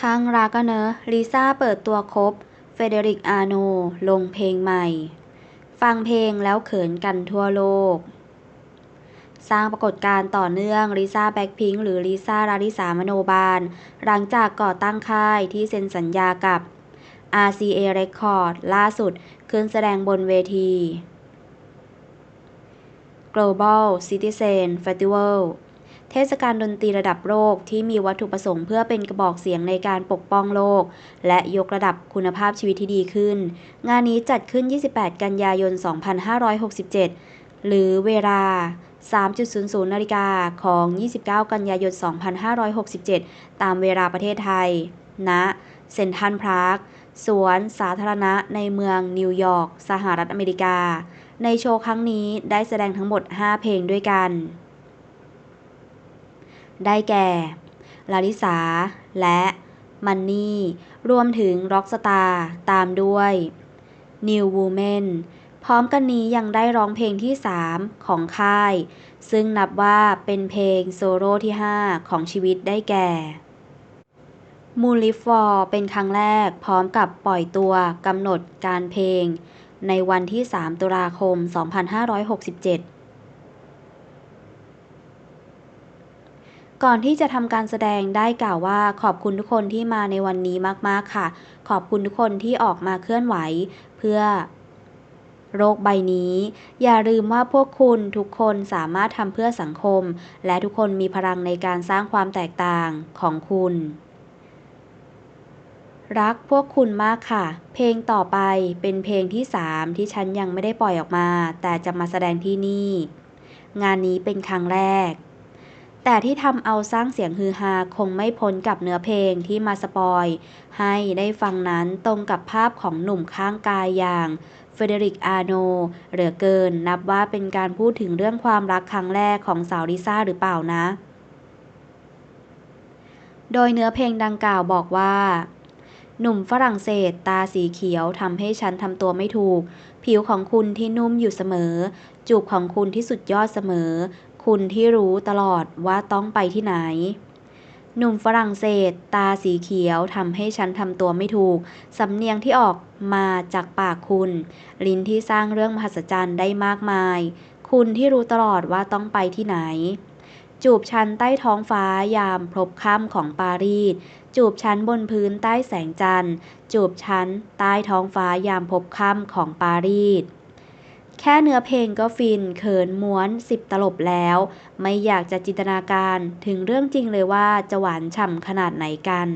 ข้างรักอะเนอะ ลิซ่าเปิดตัวคบ เฟเดริก อาโน ลงเพลงใหม่ ฟังเพลงแล้วเขินกันทั่วโลก สร้างปรากฏการณ์ต่อเนื่อง ลิซ่าแบ็คพิงค์หรือลิซ่าราริสามโนบาล หลังจากก่อตั้งค่ายที่เซ็นสัญญากับ RCA Record ล่าสุดขึ้นแสดงบนเวที Global Citizen Festival เทศกาลดนตรีระดับโลกที่มีวัตถุประสงค์เพื่อเป็นกระบอกเสียงในการปกป้องโลก และยกระดับคุณภาพชีวิตที่ดีขึ้น งานนี้จัดขึ้น 28 กันยายน 2567 หรือเวลา 3.00 นาฬิกาของ 29 กันยายน 2567 ตามเวลาประเทศไทยณเซนทันพาร์คสวนสาธารณะในเมืองนิวยอร์ก สหรัฐอเมริกา ในโชว์ครั้งนี้ได้แสดงทั้งหมด 5 เพลงด้วยกัน ได้แก่ลาลิสา และมันนี่ รวมถึงร็อกสตาร์ตามด้วย New Woman พร้อมกันนี้ยังได้ร้องเพลงที่ 3 ของค่าย ซึ่งนับว่าเป็นเพลงโซโล่ที่ 5 ของชีวิตได้แก่ มูลลิฟอร์เป็นครั้งแรกพร้อมกับปล่อยตัวกำหนดการเพลง ในวันที่ 3 ตุลาคม 2567 ก่อนที่จะทำการแสดงได้กล่าวว่าขอบคุณทุกคนที่มาในวันนี้มาก ๆ ค่ะ ขอบคุณทุกคนที่ออกมาเคลื่อนไหว เพื่อโลกใบนี้ อย่าลืมว่าพวกคุณทุกคนสามารถทำเพื่อสังคม และทุกคนมีพลังในการสร้างความแตกต่างของคุณ รักพวกคุณมากค่ะ เพลงต่อไปเป็นเพลงที่ 3 ที่ฉันยังไม่ได้ปล่อยออกมา แต่จะมาแสดงที่นี่ งานนี้เป็นครั้งแรก แต่ที่ทำเอาสร้างเสียงฮือฮาคงไม่พ้นกับเนื้อเพลงที่มาสปอย ให้ได้ฟังนั้นตรงกับภาพของหนุ่มข้างกายอย่างเฟเดริกอาโนเหลือเกินนับว่าเป็นการพูดถึงเรื่องความรักครั้งแรกของสาวลิซ่าหรือเปล่านะ โดยเนื้อเพลงดังกล่าวบอกว่า หนุ่มฝรั่งเศสตาสีเขียวทำให้ฉันทำตัวไม่ถูก ผิวของคุณที่นุ่มอยู่เสมอ จูบของคุณที่สุดยอดเสมอ คุณที่รู้ตลอดว่าต้องไปที่ไหน หนุ่มฝรั่งเศส ตาสีเขียวทำให้ฉันทำตัวไม่ถูก สำเนียงที่ออกมาจากปากคุณ ลิ้นที่สร้างเรื่องมหัศจรรย์ได้มากมาย คุณที่รู้ตลอดว่าต้องไปที่ไหน จูบฉันใต้ท้องฟ้ายามพลบค่ำของปารีส จูบฉันบนพื้นใต้แสงจันทร์ จูบฉันใต้ท้องฟ้ายามพบค่ำของปารีส แค่เนื้อเพลงก็ฟิน เขินม้วนสิบตลบแล้ว ไม่อยากจะจินตนาการถึงเรื่องจริงเลยว่าจะหวานฉ่ำขนาดไหนกัน